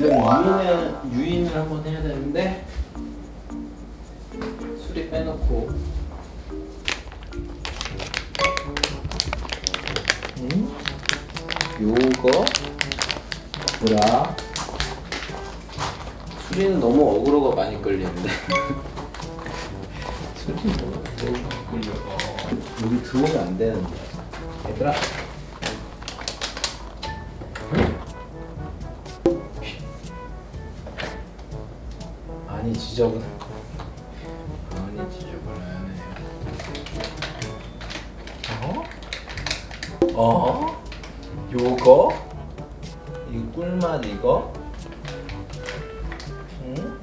유인을, 유인을 한번 해야 되는데 수리 빼놓고. 음? 요거? 뭐야 수리는 너무 어그로가 많이 끌리는데. 수리는 너무 어그로가 끌려. 여기 들어오면 안 되는데. 얘들아 지저분 많이 지저분하네 어? 어? 요거? 이 꿀맛 이거? 응?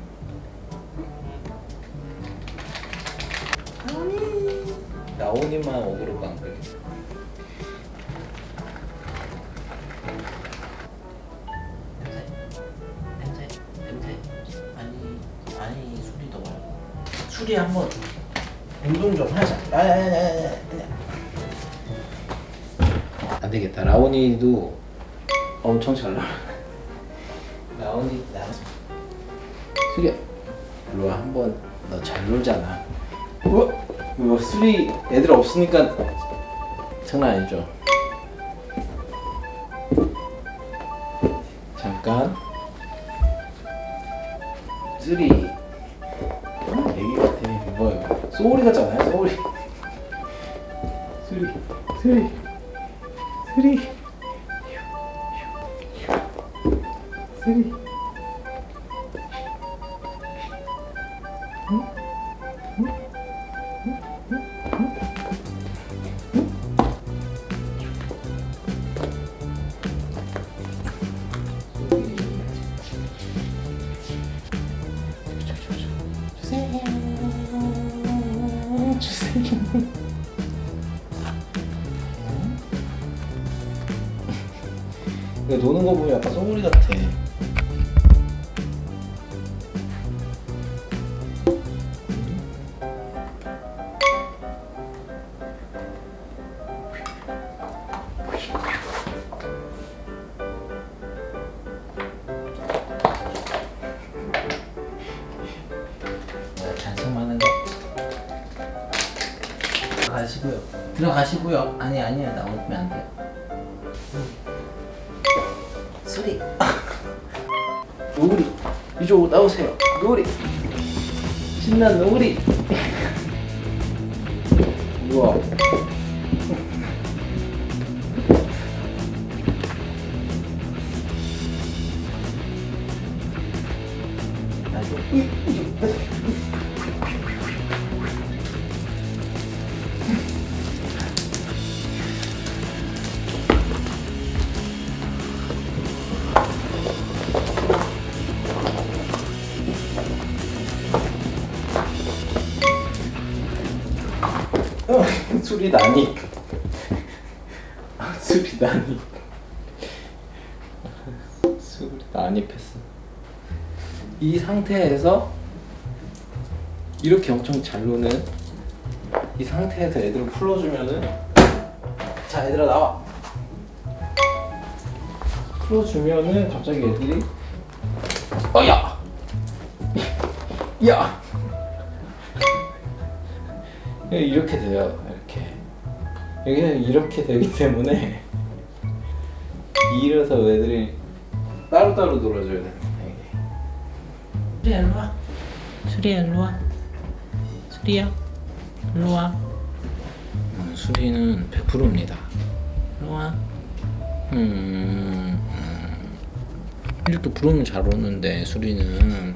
아니 나오니만 어그로가 안 끌려 술이 한번 운동 좀 하자 아니 아니 아니 아니 아니 안 되겠다. 라온이도 엄청 잘 나와. 라온이 나 수리야. 일로 와 한번 너 잘 놀잖아. 우와 이거 수리 애들 없으니까 장난 아니죠. 잠깐. 쓰리. 애기 같아. 뭐예요? 소울이 같잖아요. 소울이. 수리. 수리. 근데 노는 거 보면 약간 소울이 같아. 들어가시고요. 들어가시고요. 아니 아니야 나오면 안 돼요 술이 노을이 이쪽으로 나오세요. 노을이 신난 노을이. 우와. 어, 술이 나니까. 아, 술이 나니까. 술이 난입했어. 이 상태에서 이렇게 엄청 잘 노는 이 상태에서 애들을 풀어주면은 자 얘들아 나와 풀어주면은 갑자기 애들이 어야 야 이렇게 돼요. 이렇게 여기는 이렇게 되기 때문에 이래서 애들이 따로따로 놀아줘야 돼. 수리야 일로 와 수리야 일로 와 수리야 일로 와 음, 수리는 100%입니다. 일로 와 음, 음. 이렇게 부르면 잘 오는데 수리는